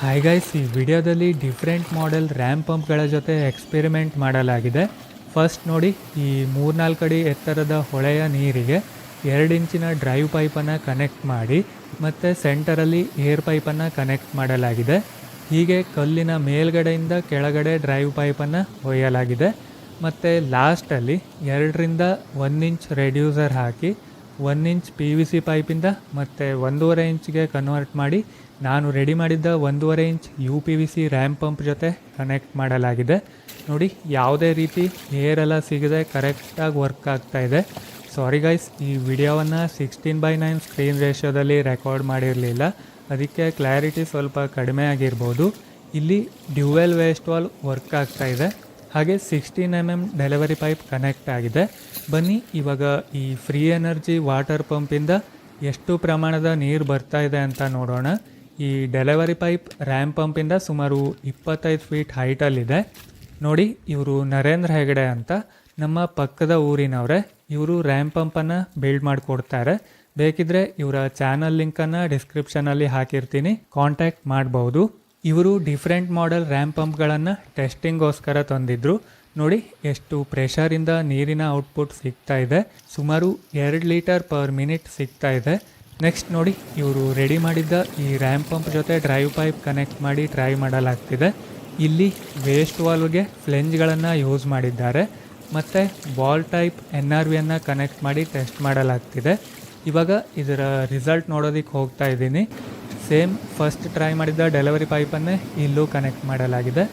Hi guys ಈ ವಿಡಿಯೋದಲ್ಲಿ different model RAM ಪಂಪ್ಗಳ ಜೊತೆ ಎಕ್ಸ್ಪೆರಿಮೆಂಟ್ ಮಾಡಲಾಗಿದೆ. ಫಸ್ಟ್ ನೋಡಿ, ಈ ಮೂರ್ನಾಲ್ಕು ಅಡಿ ಎತ್ತರದ ಹೊಳೆಯ ನೀರಿಗೆ ಎರಡು ಇಂಚಿನ ಡ್ರೈವ್ ಪೈಪನ್ನು ಕನೆಕ್ಟ್ ಮಾಡಿ, ಮತ್ತು ಸೆಂಟರಲ್ಲಿ ಏರ್ ಪೈಪನ್ನು ಕನೆಕ್ಟ್ ಮಾಡಲಾಗಿದೆ. ಹೀಗೆ ಕಲ್ಲಿನ ಮೇಲ್ಗಡೆಯಿಂದ ಕೆಳಗಡೆ ಡ್ರೈವ್ ಪೈಪನ್ನು ಒಯ್ಯಲಾಗಿದೆ. ಮತ್ತು ಲಾಸ್ಟಲ್ಲಿ ಎರಡರಿಂದ ಒಂದು ಇಂಚ್ ರೆಡ್ಯೂಸರ್ ಹಾಕಿ one inch P V C ಪೈಪಿಂದ ಮತ್ತು ಒಂದೂವರೆ ಇಂಚ್ಗೆ ಕನ್ವರ್ಟ್ ಮಾಡಿ ನಾನು ರೆಡಿ ಮಾಡಿದ್ದ ಒಂದೂವರೆ inch U P V C ram pump ಜೊತೆ ಕನೆಕ್ಟ್ ಮಾಡಲಾಗಿದೆ. ನೋಡಿ, ಯಾವುದೇ ರೀತಿ ಏರೆಲ್ಲ ಸಿಗದೆ ಕರೆಕ್ಟಾಗಿ ವರ್ಕ್ ಆಗ್ತಾ ಇದೆ. ಸಾರಿ ಗೈಸ್ ಈ ವಿಡಿಯೋವನ್ನು ಸಿಕ್ಸ್ಟೀನ್ ಬೈ ನೈನ್ ಸ್ಕ್ರೀನ್ ರೇಷೋದಲ್ಲಿ ರೆಕಾರ್ಡ್ ಮಾಡಿರಲಿಲ್ಲ. ಅದಕ್ಕೆ ಕ್ಲಾರಿಟಿ ಸ್ವಲ್ಪ ಕಡಿಮೆ ಆಗಿರ್ಬೋದು. ಇಲ್ಲಿ ಡ್ಯುವೆಲ್ ವೇಸ್ಟ್ ವಾಲ್ ವರ್ಕ್ ಆಗ್ತಾ ಇದೆ. ಹಾಗೆ sixteen M M delivery pipe connect ಆಗಿದೆ. ಬನ್ನಿ, ಇವಾಗ ಈ ಫ್ರೀ ಎನರ್ಜಿ ವಾಟರ್ ಪಂಪಿಂದ ಎಷ್ಟು ಪ್ರಮಾಣದ ನೀರು ಬರ್ತಾ ಇದೆ ಅಂತ ನೋಡೋಣ. ಈ ಡೆಲಿವರಿ ಪೈಪ್ ರ್ಯಾಮ್ ಪಂಪಿಂದ ಸುಮಾರು ಇಪ್ಪತ್ತೈದು ಫೀಟ್ ಹೈಟಲ್ಲಿದೆ ನೋಡಿ, ಇವರು ನರೇಂದ್ರ ಹೆಗಡೆ ಅಂತ. ನಮ್ಮ ಪಕ್ಕದ ಊರಿನವರೇ, ಇವರು ರ್ಯಾಮ್ ಪಂಪನ್ನು ಬಿಲ್ಡ್ ಮಾಡಿಕೊಡ್ತಾರೆ. ಬೇಕಿದ್ರೆ ಇವರ ಚಾನಲ್ ಲಿಂಕನ್ನು ಡಿಸ್ಕ್ರಿಪ್ಷನಲ್ಲಿ ಹಾಕಿರ್ತೀನಿ. ಕಾಂಟ್ಯಾಕ್ಟ್ ಮಾಡ್ಬೋದು. ಇವರು ಡಿಫ್ರೆಂಟ್ ಮಾಡೆಲ್ ರ್ಯಾಮ್ ಪಂಪ್ಗಳನ್ನು ಟೆಸ್ಟಿಂಗೋಸ್ಕರ ತಂದಿದ್ರು. ನೋಡಿ, ಎಷ್ಟು ಪ್ರೆಷರಿಂದ ನೀರಿನ ಔಟ್ಪುಟ್ ಸಿಗ್ತಾ ಇದೆ. ಸುಮಾರು ಎರಡು ಲೀಟರ್ ಪರ್ ಮಿನಿಟ್ ಸಿಗ್ತಾ ಇದೆ. ನೆಕ್ಸ್ಟ್ ನೋಡಿ, ಇವರು ರೆಡಿ ಮಾಡಿದ್ದ ಈ ರ್ಯಾಮ್ ಪಂಪ್ ಜೊತೆ ಡ್ರೈವ್ ಪೈಪ್ ಕನೆಕ್ಟ್ ಮಾಡಿ ಟ್ರೈ ಮಾಡಲಾಗ್ತಿದೆ. ಇಲ್ಲಿ ವೇಸ್ಟ್ ವಾಲ್ವ್ಗೆ ಫ್ಲೆಂಜ್ಗಳನ್ನು ಯೂಸ್ ಮಾಡಿದ್ದಾರೆ. ಮತ್ತು ಬಾಲ್ ಟೈಪ್ ಎನ್ ಆರ್ ವಿಯನ್ನು ಕನೆಕ್ಟ್ ಮಾಡಿ ಟೆಸ್ಟ್ ಮಾಡಲಾಗ್ತಿದೆ. ಇವಾಗ ಇದರ ರಿಸಲ್ಟ್ ನೋಡೋದಕ್ಕೆ ಹೋಗ್ತಾ ಇದ್ದೀನಿ. ಸೇಮ್ ಫಸ್ಟ್ ಟ್ರೈ ಮಾಡಿದ ಡೆಲಿವರಿ ಪೈಪನ್ನೇ ಇಲ್ಲೂ ಕನೆಕ್ಟ್ ಮಾಡಲಾಗಿದೆ.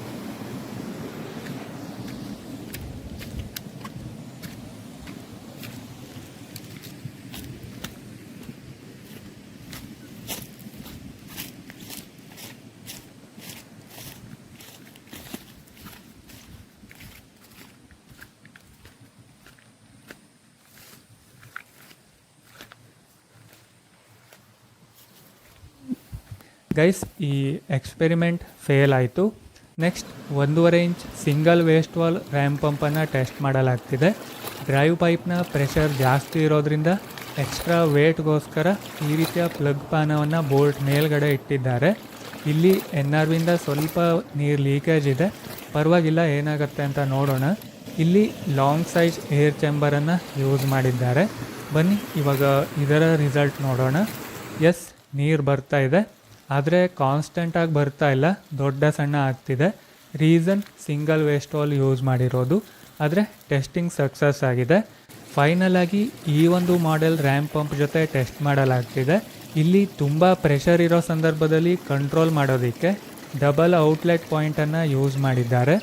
ಗೈಸ್ ಈ ಎಕ್ಸ್ಪೆರಿಮೆಂಟ್ ಫೇಲ್ ಆಯಿತು. ನೆಕ್ಸ್ಟ್ ಒಂದೂವರೆ inch single waste valve ram ಪಂಪನ್ನು test ಮಾಡಲಾಗ್ತಿದೆ. ಡ್ರೈವ್ ಪೈಪ್ನ ಪ್ರೆಷರ್ ಜಾಸ್ತಿ ಇರೋದ್ರಿಂದ ಎಕ್ಸ್ಟ್ರಾ ವೇಟ್ಗೋಸ್ಕರ ಈ ರೀತಿಯ ಪ್ಲಗ್ ಪಾನವನ್ನು ಬೋಲ್ಟ್ ಮೇಲ್ಗಡೆ ಇಟ್ಟಿದ್ದಾರೆ. ಇಲ್ಲಿ ಎನ್ ಆರ್ ವಿಂದ ಸ್ವಲ್ಪ ನೀರು ಲೀಕೇಜ್ ಇದೆ. ಪರವಾಗಿಲ್ಲ, ಏನಾಗುತ್ತೆ ಅಂತ ನೋಡೋಣ. ಇಲ್ಲಿ ಲಾಂಗ್ ಸೈಜ್ ಏರ್ ಚೆಂಬರನ್ನು ಯೂಸ್ ಮಾಡಿದ್ದಾರೆ. ಬನ್ನಿ, ಇವಾಗ ಇದರ ರಿಸಲ್ಟ್ ನೋಡೋಣ. ಎಸ್ ನೀರು ಬರ್ತಾ ಇದೆ. ಆದರೆ ಕಾನ್ಸ್ಟೆಂಟಾಗಿ ಬರ್ತಾ ಇಲ್ಲ, ದೊಡ್ಡ ಸಣ್ಣ ಆಗ್ತಿದೆ. Reason single waste valve use ಮಾಡಿರೋದು. ಆದರೆ ಟೆಸ್ಟಿಂಗ್ ಸಕ್ಸಸ್ ಆಗಿದೆ. ಫೈನಲ್ ಆಗಿ ಈ ಒಂದು ಮಾಡೆಲ್ ರ್ಯಾಮ್ ಪಂಪ್ ಜೊತೆ ಟೆಸ್ಟ್ ಮಾಡಲಾಗ್ತಿದೆ. ಇಲ್ಲಿ ತುಂಬ ಪ್ರೆಷರ್ ಇರೋ ಸಂದರ್ಭದಲ್ಲಿ ಕಂಟ್ರೋಲ್ ಮಾಡೋದಕ್ಕೆ ಡಬಲ್ ಔಟ್ಲೆಟ್ ಪಾಯಿಂಟನ್ನು ಯೂಸ್ ಮಾಡಿದ್ದಾರೆ.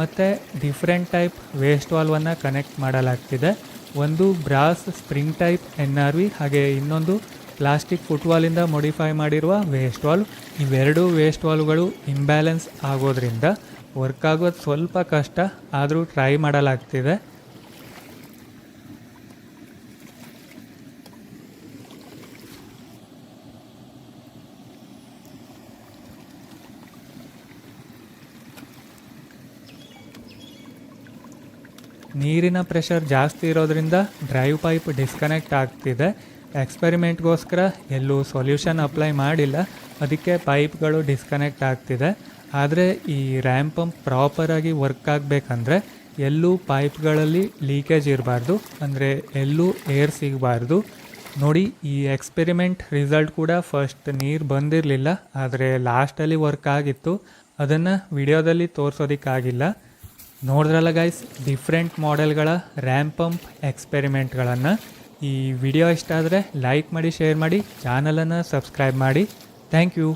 ಮತ್ತು ಡಿಫ್ರೆಂಟ್ ಟೈಪ್ ವೇಸ್ಟ್ ವಾಲ್ವನ್ನು ಕನೆಕ್ಟ್ ಮಾಡಲಾಗ್ತಿದೆ. ಒಂದು brass spring type N R V ಹಾಗೆ ಇನ್ನೊಂದು ಪ್ಲಾಸ್ಟಿಕ್ ಫುಟ್ವಾಲಿಂದ ಮಾಡಿಫೈ ಮಾಡಿರುವ ವೇಸ್ಟ್ ವಾಲ್ ಇವೆರಡೂ ವೇಸ್ಟ್ ವಾಲ್ಗಳು ಇಂಬ್ಯಾಲೆನ್ಸ್ ಆಗೋದ್ರಿಂದ ವರ್ಕ್ ಆಗೋದು ಸ್ವಲ್ಪ ಕಷ್ಟ, ಆದರೂ ಟ್ರೈ ಮಾಡಲಾಗ್ತಿದೆ. ನೀರಿನ ಪ್ರೆಷರ್ ಜಾಸ್ತಿ ಇರೋದ್ರಿಂದ ಡ್ರೈವ್ ಪೈಪ್ ಡಿಸ್ಕನೆಕ್ಟ್ ಆಗ್ತಿದೆ. ಎಕ್ಸ್ಪೆರಿಮೆಂಟ್ಗೋಸ್ಕರ ಎಲ್ಲೂ ಸೊಲ್ಯೂಷನ್ ಅಪ್ಲೈ ಮಾಡಿಲ್ಲ. ಅದಕ್ಕೆ ಪೈಪ್ಗಳು ಡಿಸ್ಕನೆಕ್ಟ್ ಆಗ್ತಿದೆ. ಆದರೆ ಈ ರ್ಯಾಮ್ ಪಂಪ್ ಪ್ರಾಪರಾಗಿ ವರ್ಕ್ ಆಗಬೇಕಂದ್ರೆ ಎಲ್ಲೂ ಪೈಪ್ಗಳಲ್ಲಿ ಲೀಕೇಜ್ ಇರಬಾರ್ದು. ಅಂದರೆ ಎಲ್ಲೂ ಏರ್ ಸಿಗಬಾರ್ದು. ನೋಡಿ, ಈ ಎಕ್ಸ್ಪೆರಿಮೆಂಟ್ ರಿಸಲ್ಟ್ ಕೂಡ ಫಸ್ಟ್ ನೀರು ಬಂದಿರಲಿಲ್ಲ. ಆದರೆ ಲಾಸ್ಟಲ್ಲಿ ವರ್ಕ್ ಆಗಿತ್ತು. ಅದನ್ನು ವಿಡಿಯೋದಲ್ಲಿ ತೋರಿಸೋದಕ್ಕಾಗಿಲ್ಲ. ನೋಡಿದ್ರಲ್ಲ ಗೈಸ್ ಡಿಫ್ರೆಂಟ್ ಮಾಡೆಲ್ಗಳ ರ್ಯಾಮ್ ಪಂಪ್ ಎಕ್ಸ್ಪೆರಿಮೆಂಟ್ಗಳನ್ನು ಈ ವಿಡಿಯೋ ಇಷ್ಟ ಆದರೆ ಲೈಕ್ ಮಾಡಿ ಶೇರ್ ಮಾಡಿ ಚಾನಲನ್ನು ಸಬ್ಸ್ಕ್ರೈಬ್ ಮಾಡಿ. Thank you